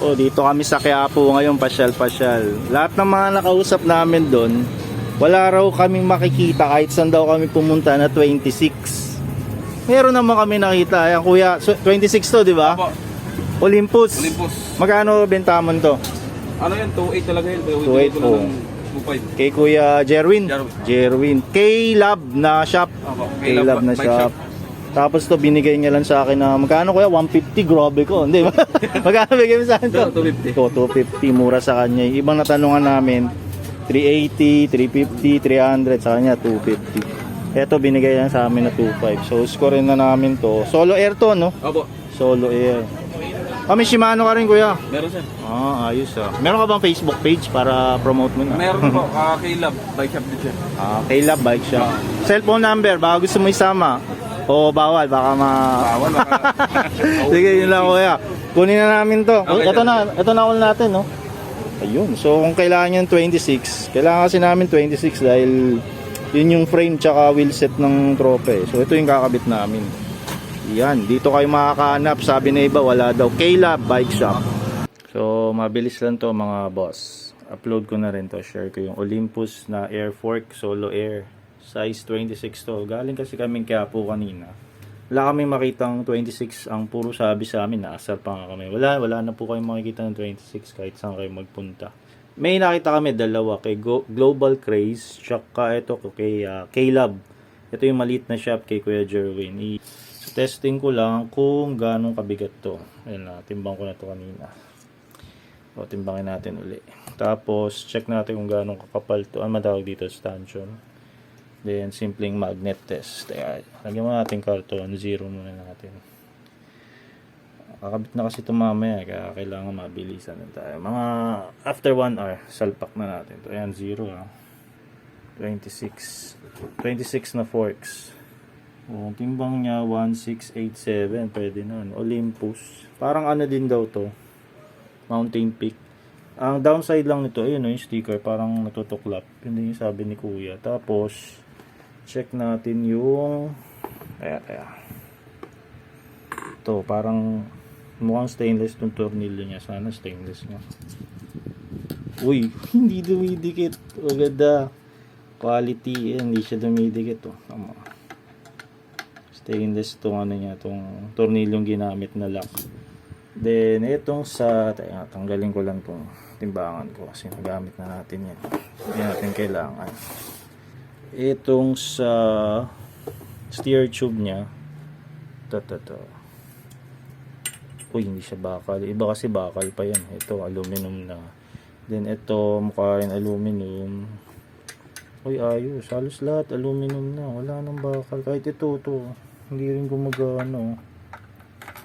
Oh, dito kami sa Quiapo ngayon, pasyal-pasyal. Lahat ng mga nakausap namin doon, wala raw kaming makikita kahit saan daw kami pumunta na 26. Meron naman kami nakita. Ayan, kuya, so, 26 to, di ba? Olympus. Olympus. Magkano bentamon to? Ano yan? 2.8 talaga yun. 2.8 ko po. lang ng 2.5. Kay Kuya Jerwin. Jerwin. Jerwin. K-Lab na shop. K-Lab na shop. Tapos to binigay niya lang sa akin na magkano kuya? 150 grabe ko. Hindi ba? magkano bigay mo sa akin to? Ito, 250. Ito, 250 mura sa kanya. Yung Ibang natanungan namin 380, 350, 300 sa kanya 250. Ito binigay lang sa amin na 25. So score na namin to. Solo air to no? Apo, Solo air. Kami Shimano ka rin kuya. meron siya. Ah, ayos ah. Meron ka bang Facebook page para promote mo na? Meron po, uh, K-Lab, bike shop din siya. Ah, K-Lab Bike Shop. Cellphone number, baka gusto mo isama. O bawal, baka ma... Bawal, baka... Sige, yun lang kuya. Kunin na namin to. Okay, ito na, ito na all natin, no? Ayun. So, kung kailangan yung 26, kailangan kasi namin 26 dahil yun yung frame tsaka wheelset ng trope. eh. So, ito yung kakabit namin. Yan. Dito kayo makakahanap. Sabi na iba, wala daw. K-Lab Bike Shop. So, mabilis lang to mga boss. Upload ko na rin to. Share ko yung Olympus na Air Fork Solo Air. Size 26 to. Galing kasi kaming Quiapo kanina. Wala kaming makitang 26 ang puro sabi sa amin. Naasar pa nga kami. Wala, wala na po kayong makikita ng 26 kahit saan kayo magpunta. May nakita kami dalawa kay Go- Global Craze tsaka ito kay uh, K-Lab. Ito yung maliit na shop kay Kuya Jerwin. I- so, testing ko lang kung ganong kabigat to. Ayun na, timbang ko na to kanina. O, timbangin natin uli. Tapos, check natin kung ganong kakapal to. Ano matawag dito? Stanchion. Then, simpleng magnet test. Kaya, lagyan mo natin karton. Zero muna natin. Kakabit na kasi ito mamaya. Kaya kailangan mabilisan na tayo. Mga after 1 hour, salpak na natin. Ito, ayan, zero ha. 26. 26 na forks. O, ang timbang niya, 1687. Pwede na. ano. Olympus. Parang ano din daw to. Mountain Peak. Ang downside lang nito, ayun yung sticker, parang natutuklap. Yun din yung sabi ni Kuya. Tapos, check natin yung... Kaya, kaya. Ito, parang mukhang stainless tong tornilyo niya. Sana stainless nga. Uy, hindi dumidikit. O ganda. Quality, eh, hindi siya dumidikit. Oh. Tama. Stainless tong ano niya, tong tornilyong ginamit na lock. Then, itong sa, taya, tanggalin ko lang itong timbangan ko kasi nagamit na natin yan. Hindi natin kailangan. Itong sa steer tube niya, ito. Uy, hindi siya bakal. Iba kasi bakal pa yan. Ito, aluminum na. Then, ito, mukha yung aluminum. Uy, ayos. Halos lahat aluminum na. Wala nang bakal. Kahit ito, ito. Hindi rin gumagana.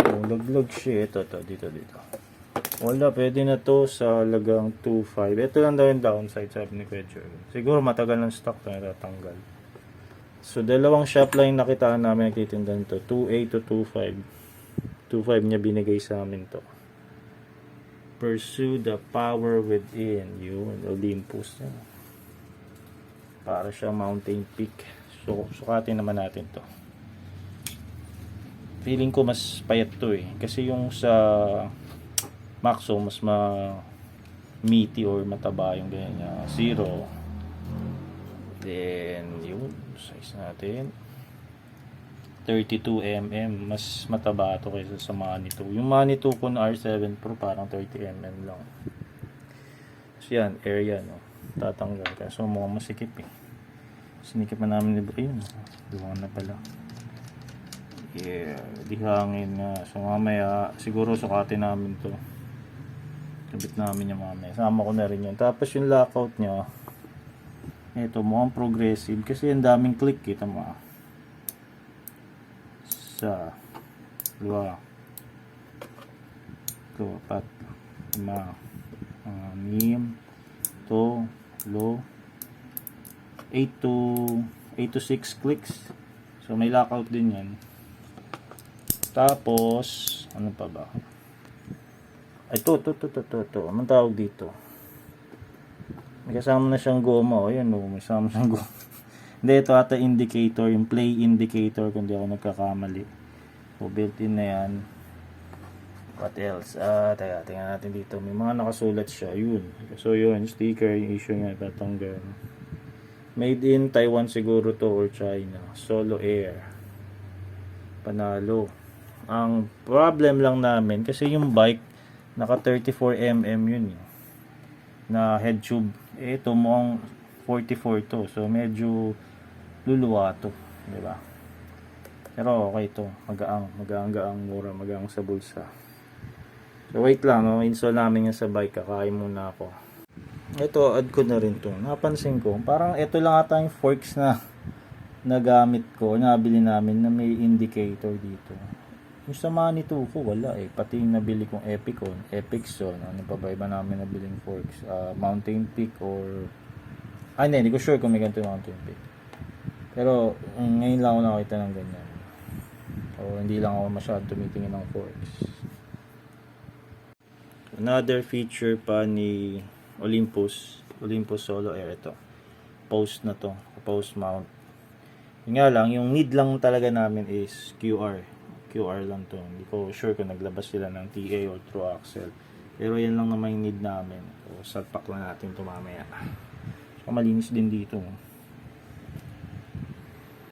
Oh, laglag siya. Ito, ito, dito, dito. Wala, pwede na to sa lagang 2.5. Ito lang daw yung downside, sabi ni Kuya. Siguro matagal ng stock na natatanggal. So, dalawang shop lang yung nakitaan namin nagtitinda nito. 2.8 to 2.5. 2.5 niya binigay sa amin to. Pursue the power within you. Olympus. Yan. Para siya mountain peak. So, sukatin naman natin to feeling ko mas payat to eh. Kasi yung sa Maxo, mas ma meaty or mataba yung ganyan niya. Zero. Then, yun. Size natin. 32mm. Mas mataba to kaysa sa Manito. Yung Manito ko na R7 Pro parang 30mm lang. So yan, area no. Tatanggal. Kaso mukhang masikip eh. Sinikip na namin ni Bro. Ayun. Duwang na pala. Yeah, di hangin nga. So mamaya, siguro sukatin namin to. Kabit namin yung mamaya. Sama ko na rin yun. Tapos yung lockout niya, ito mukhang progressive kasi ang daming click kita mo. Sa dua ito, pat lima anim to low 8 to 8 to 6 clicks so may lockout din yan tapos, ano pa ba? Ito, ito, ito, ito, ito, ito. Anong tawag dito? May kasama na siyang goma. O, yan o. May kasama siyang goma. Hindi, ito ata indicator. Yung play indicator, kung di ako nagkakamali. So, built-in na yan. What else? Ah, teka, tingnan natin dito. May mga nakasulat siya. Yun. So, yun. Sticker, yung issue niya, tatanggal. Made in Taiwan siguro to or China. Solo Air. Panalo. Ang problem lang namin, kasi yung bike, naka 34mm yun eh. Na head tube. Eh, ito mukhang 44 to. So, medyo luluwa to. Di ba? Pero okay to. Magaang. Magaang-gaang mura. Magaang sa bulsa. So, wait lang. No? Install namin yan sa bike. Kakain muna ako. Ito, add ko na rin to. Napansin ko, parang ito lang ata yung forks na nagamit ko, nabili namin na may indicator dito. Yung sa Manitou ko, wala eh. Pati yung nabili kong Epicon, Epixon, ano pa ba iba namin nabiling forks? Ah, Mountain Peak or... Ah, hindi, hindi ko sure kung may ganito yung Mountain Peak. Pero, mm, ngayon lang ako nakita ng ganyan. O, hindi lang ako masyado tumitingin ng forks. Another feature pa ni Olympus, Olympus Solo Air ito. Post na to, post mount. Yun nga lang, yung need lang talaga namin is QR. QR lang to. Hindi ko sure kung naglabas sila ng TA or True Axle. Pero yan lang naman yung need namin. So, salpak lang natin to mamaya. So, malinis din dito.